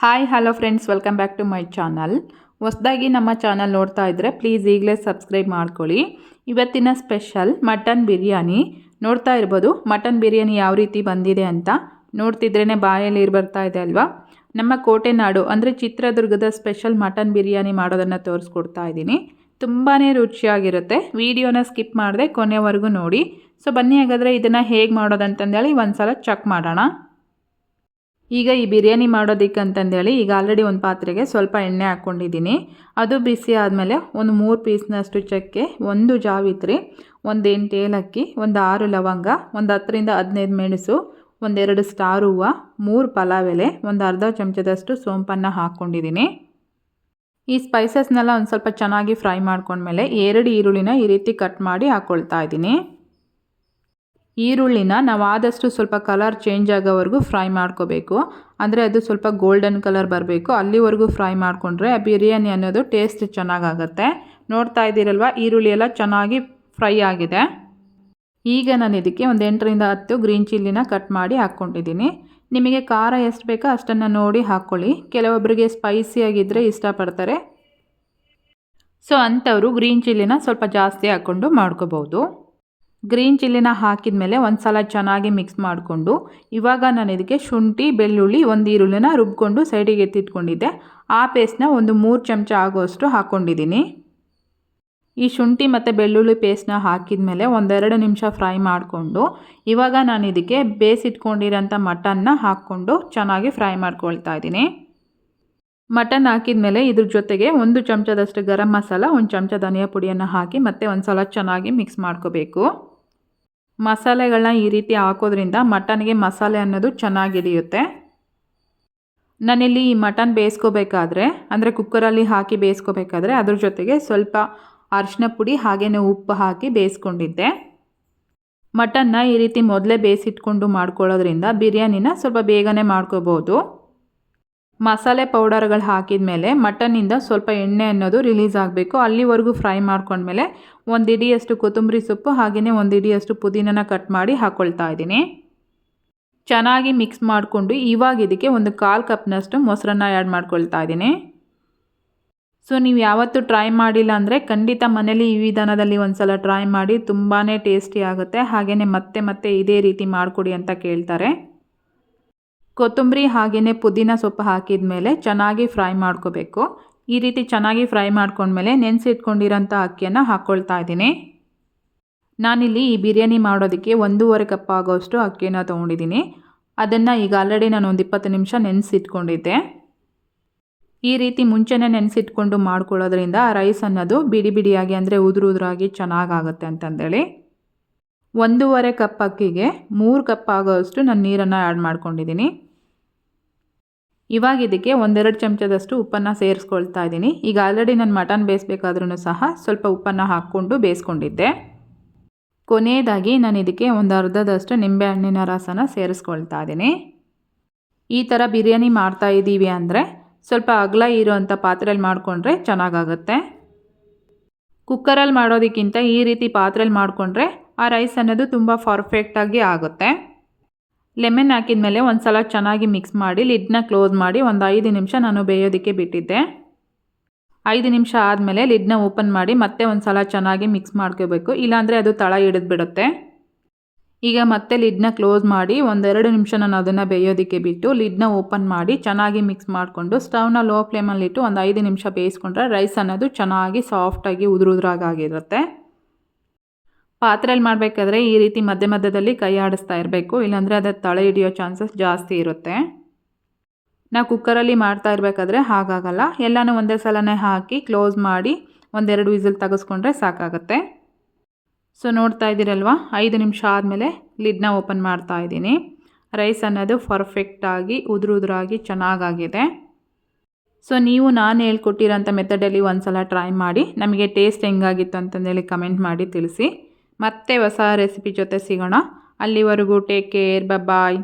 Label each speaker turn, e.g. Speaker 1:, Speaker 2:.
Speaker 1: Hi hello friends welcome back to my channel ಹೊಸ್ದಾಗಿ ನಮ್ಮ channel ನೋಡ್ತಾ ಇದ್ದರೆ ಪ್ಲೀಸ್ ಈಗಲೇ ಸಬ್ಸ್ಕ್ರೈಬ್ ಮಾಡ್ಕೊಳ್ಳಿ. ಇವತ್ತಿನ ಸ್ಪೆಷಲ್ ಮಟನ್ ಬಿರಿಯಾನಿ. ನೋಡ್ತಾ ಇರ್ಬೋದು ಮಟನ್ ಬಿರಿಯಾನಿ ಯಾವ ರೀತಿ ಬಂದಿದೆ ಅಂತ ನೋಡ್ತಿದ್ರೇ ಬಾಯಲ್ಲಿ ನೀರು ಬರ್ತಾ ಇದೆ ಅಲ್ವಾ? ನಮ್ಮ ಕೋಟೆ ನಾಡು, ಅಂದರೆ ಚಿತ್ರದುರ್ಗದ ಸ್ಪೆಷಲ್ ಮಟನ್ ಬಿರಿಯಾನಿ ಮಾಡೋದನ್ನು ತೋರಿಸ್ಕೊಡ್ತಾ ಇದ್ದೀನಿ. ತುಂಬಾ ರುಚಿಯಾಗಿರುತ್ತೆ. ವಿಡಿಯೋನ ಸ್ಕಿಪ್ ಮಾಡಿದೆ ಕೊನೆವರೆಗೂ ನೋಡಿ. ಸೊ ಬನ್ನಿ ಹಾಗಾದರೆ ಇದನ್ನು ಹೇಗೆ ಮಾಡೋದಂತಂದೇಳಿ ಒಂದು ಸಲ ಚೆಕ್ ಮಾಡೋಣ. ಈಗ ಈ ಬಿರಿಯಾನಿ ಮಾಡೋದಕ್ಕೆ ಅಂತಂದೇಳಿ ಈಗ ಆಲ್ರೆಡಿ ಒಂದು ಪಾತ್ರೆಗೆ ಸ್ವಲ್ಪ ಎಣ್ಣೆ ಹಾಕ್ಕೊಂಡಿದ್ದೀನಿ. ಅದು ಬಿಸಿ ಆದಮೇಲೆ ಒಂದು ಮೂರು ಪೀಸ್ನಷ್ಟು ಚಕ್ಕೆ, ಒಂದು ಜಾವಿತ್ರಿ, ಒಂದು ಎಂಟು ಏಲಕ್ಕಿ, ಒಂದು ಆರು ಲವಂಗ, ಒಂದು ಹತ್ತರಿಂದ ಹದಿನೈದು ಮೆಣಸು ಒಂದೆರಡು ಸ್ಟಾರ್ ಹೂವು, ಮೂರು ಪಲಾವ್ ಎಲೆ ಒಂದು ಅರ್ಧ ಚಮಚದಷ್ಟು ಸೋಂಪನ್ನು ಹಾಕ್ಕೊಂಡಿದ್ದೀನಿ. ಈ ಸ್ಪೈಸಸ್ನೆಲ್ಲ ಒಂದು ಸ್ವಲ್ಪ ಚೆನ್ನಾಗಿ ಫ್ರೈ ಮಾಡ್ಕೊಂಡ್ಮೇಲೆ ಎರಡು ಈರುಳ್ಳಿನ ಈ ರೀತಿ ಕಟ್ ಮಾಡಿ ಹಾಕ್ಕೊಳ್ತಾ ಇದ್ದೀನಿ. ಈರುಳ್ಳಿನ ನಾವು ಆದಷ್ಟು ಸ್ವಲ್ಪ ಕಲರ್ ಚೇಂಜ್ ಆಗೋವರೆಗೂ ಫ್ರೈ ಮಾಡ್ಕೋಬೇಕು. ಅಂದರೆ ಅದು ಸ್ವಲ್ಪ ಗೋಲ್ಡನ್ ಕಲರ್ ಬರಬೇಕು. ಅಲ್ಲಿವರೆಗೂ ಫ್ರೈ ಮಾಡಿಕೊಂಡ್ರೆ ಬಿರಿಯಾನಿ ಅನ್ನೋದು ಟೇಸ್ಟ್ ಚೆನ್ನಾಗಾಗತ್ತೆ. ನೋಡ್ತಾ ಇದ್ದೀರಲ್ವ? ಈರುಳ್ಳಿ ಎಲ್ಲ ಚೆನ್ನಾಗಿ ಫ್ರೈ ಆಗಿದೆ. ಈಗ ನಾನು ಇದಕ್ಕೆ ಒಂದು ಎಂಟರಿಂದ ಹತ್ತು ಗ್ರೀನ್ ಚಿಲ್ಲಿನ ಕಟ್ ಮಾಡಿ ಹಾಕ್ಕೊಂಡಿದ್ದೀನಿ. ನಿಮಗೆ ಖಾರ ಎಷ್ಟು ಬೇಕೋ ಅಷ್ಟನ್ನು ನೋಡಿ ಹಾಕ್ಕೊಳ್ಳಿ ಕೆಲವೊಬ್ಬರಿಗೆ ಸ್ಪೈಸಿಯಾಗಿದ್ದರೆ ಇಷ್ಟಪಡ್ತಾರೆ. ಸೊ ಅಂಥವರು ಗ್ರೀನ್ ಚಿಲ್ಲಿನ ಸ್ವಲ್ಪ ಜಾಸ್ತಿ ಹಾಕ್ಕೊಂಡು ಮಾಡ್ಕೋಬೋದು. ಗ್ರೀನ್ ಚಿಲ್ಲಿನ ಹಾಕಿದ ಮೇಲೆ ಒಂದು ಸಲ ಚೆನ್ನಾಗಿ ಮಿಕ್ಸ್ ಮಾಡಿಕೊಂಡು ಇವಾಗ ನಾನು ಇದಕ್ಕೆ ಶುಂಠಿ, ಬೆಳ್ಳುಳ್ಳಿ, ಒಂದು ಈರುಳ್ಳಿನ ರುಬ್ಕೊಂಡು ಸೈಡಿಗೆ ಎತ್ತಿಟ್ಕೊಂಡಿದ್ದೆ. ಆ ಪೇಸ್ಟ್ನ ಒಂದು ಮೂರು ಚಮಚ ಆಗೋಷ್ಟು ಹಾಕ್ಕೊಂಡಿದ್ದೀನಿ ಈ ಶುಂಠಿ ಮತ್ತು ಬೆಳ್ಳುಳ್ಳಿ ಪೇಸ್ಟ್ನ ಹಾಕಿದ ಮೇಲೆ ಒಂದೆರಡು ನಿಮಿಷ ಫ್ರೈ ಮಾಡಿಕೊಂಡು ಇವಾಗ ನಾನು ಇದಕ್ಕೆ ಬೇಯಿಸಿಟ್ಕೊಂಡಿರೋಂಥ ಮಟನ್ನ ಹಾಕ್ಕೊಂಡು ಚೆನ್ನಾಗಿ ಫ್ರೈ ಮಾಡ್ಕೊಳ್ತಾ ಇದ್ದೀನಿ. ಮಟನ್ ಹಾಕಿದ ಮೇಲೆ ಇದ್ರ ಜೊತೆಗೆ ಒಂದು ಚಮಚದಷ್ಟು ಗರಂ ಮಸಾಲ, ಒಂದು ಚಮಚ ಧನಿಯಾ ಪುಡಿಯನ್ನು ಹಾಕಿ ಮತ್ತೆ ಒಂದು ಸಲ ಚೆನ್ನಾಗಿ ಮಿಕ್ಸ್ ಮಾಡ್ಕೋಬೇಕು. ಮಸಾಲೆಗಳನ್ನ ಈ ರೀತಿ ಹಾಕೋದ್ರಿಂದ ಮಟನ್ಗೆ ಮಸಾಲೆ ಅನ್ನೋದು ಚೆನ್ನಾಗಿ ಹಿಡಿಯುತ್ತೆ ನಾನಿಲ್ಲಿ ಈ ಮಟನ್ ಬೇಯಿಸ್ಕೋಬೇಕಾದ್ರೆ, ಅಂದರೆ ಕುಕ್ಕರಲ್ಲಿ ಹಾಕಿ ಬೇಯಿಸ್ಕೋಬೇಕಾದ್ರೆ ಅದ್ರ ಜೊತೆಗೆ ಸ್ವಲ್ಪ ಅರಿಶಿನ ಪುಡಿ ಹಾಗೆಯೇ ಉಪ್ಪು ಹಾಕಿ ಬೇಯಿಸ್ಕೊಂಡಿದ್ದೆ. ಮಟನ್ನ ಈ ರೀತಿ ಮೊದಲೇ ಬೇಯಿಸಿಟ್ಕೊಂಡು ಮಾಡ್ಕೊಳ್ಳೋದ್ರಿಂದ ಬಿರಿಯಾನಿನ ಸ್ವಲ್ಪ ಬೇಗನೆ ಮಾಡ್ಕೋಬೋದು. ಮಸಾಲೆ ಪೌಡರ್ಗಳು ಹಾಕಿದ ಮೇಲೆ ಮಟನ್ನಿಂದ ಸ್ವಲ್ಪ ಎಣ್ಣೆ ಅನ್ನೋದು ರಿಲೀಸ್ ಆಗಬೇಕು. ಅಲ್ಲಿವರೆಗೂ ಫ್ರೈ ಮಾಡ್ಕೊಂಡ್ಮೇಲೆ ಒಂದು ಇಡಿಯಷ್ಟು ಕೊತ್ತಂಬರಿ ಸೊಪ್ಪು ಹಾಗೆಯೇ ಒಂದು ಇಡಿಯಷ್ಟು ಪುದೀನನ ಕಟ್ ಮಾಡಿ ಹಾಕ್ಕೊಳ್ತಾ ಇದ್ದೀನಿ. ಚೆನ್ನಾಗಿ ಮಿಕ್ಸ್ ಮಾಡಿಕೊಂಡು ಇವಾಗ ಇದಕ್ಕೆ ಒಂದು ಕಾಲು ಕಪ್ನಷ್ಟು ಮೊಸರನ್ನ ಆ್ಯಡ್ ಮಾಡ್ಕೊಳ್ತಾ ಇದ್ದೀನಿ. ಸೊ, ನೀವು ಯಾವತ್ತೂ ಟ್ರೈ ಮಾಡಿಲ್ಲ ಅಂದರೆ ಖಂಡಿತ ಮನೇಲಿ ಈ ವಿಧಾನದಲ್ಲಿ ಒಂದು ಸಲ ಟ್ರೈ ಮಾಡಿ ತುಂಬಾ ಟೇಸ್ಟಿ ಆಗುತ್ತೆ. ಹಾಗೆಯೇ ಮತ್ತೆ ಮತ್ತೆ ಇದೇ ರೀತಿ ಮಾಡಿಕೊಡಿ ಅಂತ ಕೇಳ್ತಾರೆ. ಕೊತ್ತಂಬರಿ ಹಾಗೆಯೇ ಪುದೀನ ಸೊಪ್ಪು ಹಾಕಿದ ಮೇಲೆ ಚೆನ್ನಾಗಿ ಫ್ರೈ ಮಾಡ್ಕೋಬೇಕು. ಈ ರೀತಿ ಚೆನ್ನಾಗಿ ಫ್ರೈ ಮಾಡ್ಕೊಂಡ್ಮೇಲೆ ನೆನೆಸಿಟ್ಕೊಂಡಿರೋಂಥ ಅಕ್ಕಿಯನ್ನು ಹಾಕ್ಕೊಳ್ತಾ ಇದ್ದೀನಿ. ನಾನಿಲ್ಲಿ ಈ ಬಿರಿಯಾನಿ ಮಾಡೋದಕ್ಕೆ ಒಂದೂವರೆ ಕಪ್ ಆಗೋಷ್ಟು ಅಕ್ಕಿಯನ್ನು ತೊಗೊಂಡಿದ್ದೀನಿ. ಅದನ್ನು ಈಗ ಆಲ್ರೆಡಿ ನಾನು ಒಂದು ಇಪ್ಪತ್ತು ನಿಮಿಷ ನೆನೆಸಿಟ್ಕೊಂಡಿದ್ದೆ. ಈ ರೀತಿ ಮುಂಚೆನೇ ನೆನೆಸಿಟ್ಕೊಂಡು ಮಾಡ್ಕೊಳ್ಳೋದ್ರಿಂದ ರೈಸ್ ಅನ್ನೋದು ಬಿಡಿ ಬಿಡಿಯಾಗಿ ಅಂದರೆ ಉದುರು ಉದುರಾಗಿ ಚೆನ್ನಾಗಾಗುತ್ತೆ ಅಂತಂದೇಳಿ. ಒಂದೂವರೆ ಕಪ್ ಅಕ್ಕಿಗೆ ಮೂರು ಕಪ್ ಆಗೋಷ್ಟು ನಾನು ನೀರನ್ನು ಆ್ಯಡ್ ಮಾಡ್ಕೊಂಡಿದ್ದೀನಿ. ಇವಾಗ ಇದಕ್ಕೆ ಒಂದೆರಡು ಚಮಚದಷ್ಟು ಉಪ್ಪನ್ನು ಸೇರಿಸ್ಕೊಳ್ತಾ ಇದ್ದೀನಿ. ಈಗ ಆಲ್ರೆಡಿ ನಾನು ಮಟನ್ ಬೇಯಿಸ್ಬೇಕಾದ್ರೂ ಸಹ ಸ್ವಲ್ಪ ಉಪ್ಪನ್ನು ಹಾಕ್ಕೊಂಡು ಬೇಯಿಸ್ಕೊಂಡಿದ್ದೆ. ಕೊನೆಯದಾಗಿ ನಾನು ಇದಕ್ಕೆ ಒಂದು ಅರ್ಧದಷ್ಟು ನಿಂಬೆಹಣ್ಣಿನ ರಸನ ಸೇರಿಸ್ಕೊಳ್ತಾ ಇದ್ದೀನಿ. ಈ ಥರ ಬಿರಿಯಾನಿ ಮಾಡ್ತಾ ಇದ್ದೀವಿ ಅಂದರೆ ಸ್ವಲ್ಪ ಅಗಲ ಇರೋವಂಥ ಪಾತ್ರೆಯಲ್ಲಿ ಮಾಡಿಕೊಂಡ್ರೆ ಚೆನ್ನಾಗಾಗುತ್ತೆ. ಕುಕ್ಕರಲ್ಲಿ ಮಾಡೋದಕ್ಕಿಂತ ಈ ರೀತಿ ಪಾತ್ರೆಯಲ್ಲಿ ಮಾಡಿಕೊಂಡ್ರೆ ಆ ರೈಸ್ ಅನ್ನೋದು ತುಂಬ ಪರ್ಫೆಕ್ಟಾಗಿ ಆಗುತ್ತೆ. ಲೆಮನ್ ಹಾಕಿದ ಮೇಲೆ ಒಂದು ಸಲ ಚೆನ್ನಾಗಿ ಮಿಕ್ಸ್ ಮಾಡಿ ಲಿಡ್ನ ಕ್ಲೋಸ್ ಮಾಡಿ ಒಂದು ಐದು ನಿಮಿಷ ನಾನು ಬೇಯೋದಕ್ಕೆ ಬಿಟ್ಟಿದ್ದೆ. ಐದು ನಿಮಿಷ ಆದಮೇಲೆ ಲಿಡ್ನ ಓಪನ್ ಮಾಡಿ ಮತ್ತೆ ಒಂದು ಸಲ ಚೆನ್ನಾಗಿ ಮಿಕ್ಸ್ ಮಾಡ್ಕೋಬೇಕು. ಇಲ್ಲಾಂದರೆ ಅದು ತಳ ಹಿಡಿದ್ಬಿಡುತ್ತೆ. ಈಗ ಮತ್ತೆ ಲಿಡ್ನ ಕ್ಲೋಸ್ ಮಾಡಿ ಒಂದೆರಡು ನಿಮಿಷ ನಾನು ಅದನ್ನು ಬೇಯೋದಕ್ಕೆ ಬಿಟ್ಟು ಲಿಡ್ನ ಓಪನ್ ಮಾಡಿ ಚೆನ್ನಾಗಿ ಮಿಕ್ಸ್ ಮಾಡಿಕೊಂಡು ಸ್ಟವ್ನ ಲೋ ಫ್ಲೇಮಲ್ಲಿಟ್ಟು ಒಂದು ಐದು ನಿಮಿಷ ಬೇಯಿಸ್ಕೊಂಡ್ರೆ ರೈಸ್ ಅನ್ನೋದು ಚೆನ್ನಾಗಿ ಸಾಫ್ಟಾಗಿ ಉದುರು ಉದುರಾಗಿರುತ್ತೆ ಪಾತ್ರೆಯಲ್ಲಿ ಮಾಡಬೇಕಾದ್ರೆ ಈ ರೀತಿ ಮಧ್ಯ ಮಧ್ಯದಲ್ಲಿ ಕೈ ಆಡಿಸ್ತಾ ಇರಬೇಕು. ಇಲ್ಲಾಂದರೆ ಅದು ತಳೆ ಹಿಡಿಯೋ ಚಾನ್ಸಸ್ ಜಾಸ್ತಿ ಇರುತ್ತೆ. ನಾವು ಕುಕ್ಕರಲ್ಲಿ ಮಾಡ್ತಾ ಇರಬೇಕಾದ್ರೆ ಹಾಗಾಗಲ್ಲ. ಎಲ್ಲನೂ ಒಂದೇ ಸಲನೇ ಹಾಕಿ ಕ್ಲೋಸ್ ಮಾಡಿ ಒಂದೆರಡು ವಿಸಿಲ್ ತೆಗೆಸ್ಕೊಂಡ್ರೆ ಸಾಕಾಗುತ್ತೆ. ಸೊ ನೋಡ್ತಾ ಇದ್ದೀರಲ್ವ? ಐದು ನಿಮಿಷ ಆದಮೇಲೆ ಲಿಡ್ನ ಓಪನ್ ಮಾಡ್ತಾ ಇದ್ದೀನಿ. ರೈಸ್ ಅನ್ನೋದು ಪರ್ಫೆಕ್ಟಾಗಿ ಉದುರು ಉದುರಾಗಿ ಚೆನ್ನಾಗಾಗಿದೆ. ಸೊ ನೀವು ನಾನು ಹೇಳ್ಕೊಟ್ಟಿರೋಂಥ ಮೆಥಡಲ್ಲಿ ಒಂದು ಸಲ ಟ್ರೈ ಮಾಡಿ. ನಮಗೆ ಟೇಸ್ಟ್ ಹೆಂಗಾಗಿತ್ತು ಅಂತಂದೇಳಿ ಕಮೆಂಟ್ ಮಾಡಿ ತಿಳಿಸಿ. ಮತ್ತೆ ಹೊಸ ರೆಸಿಪಿ ಜೊತೆ ಸಿಗೋಣ. ಅಲ್ಲಿವರೆಗೂ ಟೇಕ್ ಕೇರ್ ಬಾಯ್